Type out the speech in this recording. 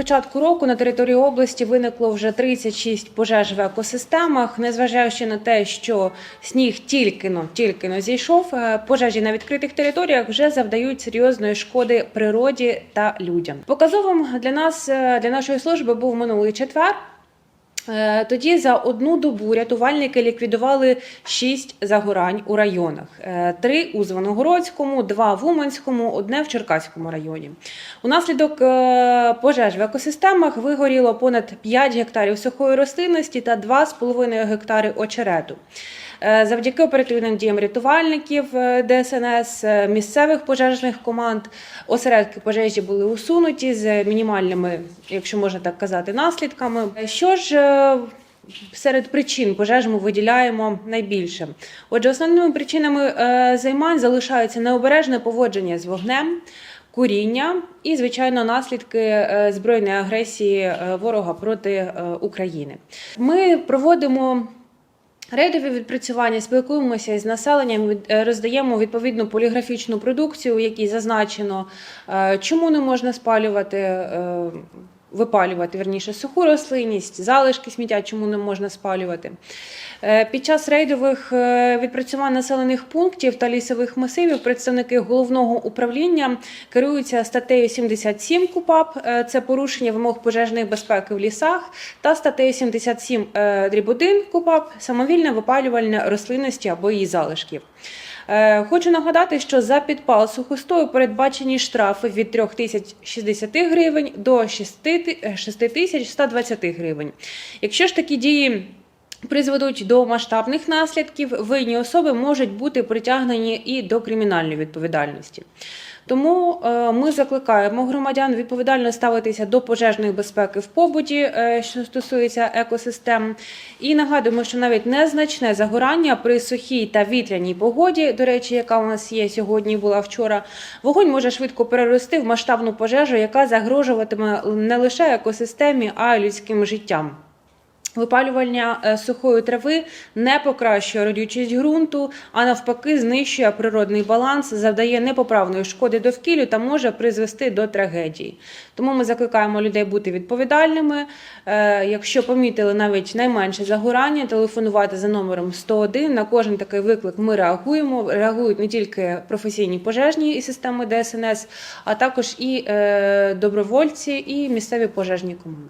Початку року на території області виникло вже 36 пожеж в екосистемах. Незважаючи на те, що сніг тільки но тільки но зійшов, е, пожежі на відкритих територіях вже завдають серйозної шкоди природі та людям. Показовим для нас е, для нашої служби був минулий четвер. Е, Тоді за одну добу рятувальники ліквідували шість загорань у районах: Е, три у Звенигородському, два в Уманському, одне в Черкаському районі. Унаслідок е, пожеж в екосистемах вигоріло понад 5 гектарів сухої рослинності та 2,5 гектари очерету. Завдяки оперативним діям рятувальників ДСНС, місцевих пожежних команд, осередки пожежі були усунуті з мінімальними, якщо можна так казати, наслідками. Що ж серед причин пожеж ми виділяємо найбільше? Отже, основними причинами е, займань залишаються необережне поводження з вогнем. Куріння і, звичайно, наслідки е, збройної агресії е, ворога проти е, України. Ми проводимо Рейдові відпрацювання спілкуємося із населенням, е, роздаємо відповідну поліграфічну продукцію, в якій зазначено, е, чому не можна спалювати, е, випалювати верніше суху рослинність, залишки сміття, чому не можна спалювати. Е, Під час рейдових е, відпрацювань населених пунктів та лісових масивів представники головного управління керуються статтею 77 КУПАП, е, це порушення вимог пожежної безпеки в лісах, та статтею 77 е, дріб 1 КУПАП самовільне випалювальне рослинності або її залишків. Е, Хочу нагадати, що за підпал сухостою передбачені штрафи від 3060 гривень до 6120 гривень. Якщо ж такі дії призведуть до масштабних наслідків, винні особи можуть бути притягнені і до кримінальної відповідальності. Тому е, ми закликаємо громадян відповідально ставитися до пожежної безпеки в побуті, е, що стосується екосистем. І нагадуємо, що навіть незначне загорання при сухій та вітряній погоді, до речі, яка у нас є сьогодні, була вчора, вогонь може швидко перерости в масштабну пожежу, яка загрожуватиме не лише екосистемі, а й людським життям. Випалювання е, сухої трави не покращує родючість ґрунту, а навпаки, знищує природний баланс, завдає непоправної шкоди довкіллю та може призвести до трагедії. Тому ми закликаємо людей бути відповідальними. Е, Якщо помітили навіть найменше загорання, телефонувати за номером 101. На кожен такий виклик ми реагуємо. Реагують не тільки професійні пожежні і системи ДСНС, а також і е, добровольці, і місцеві пожежні команди.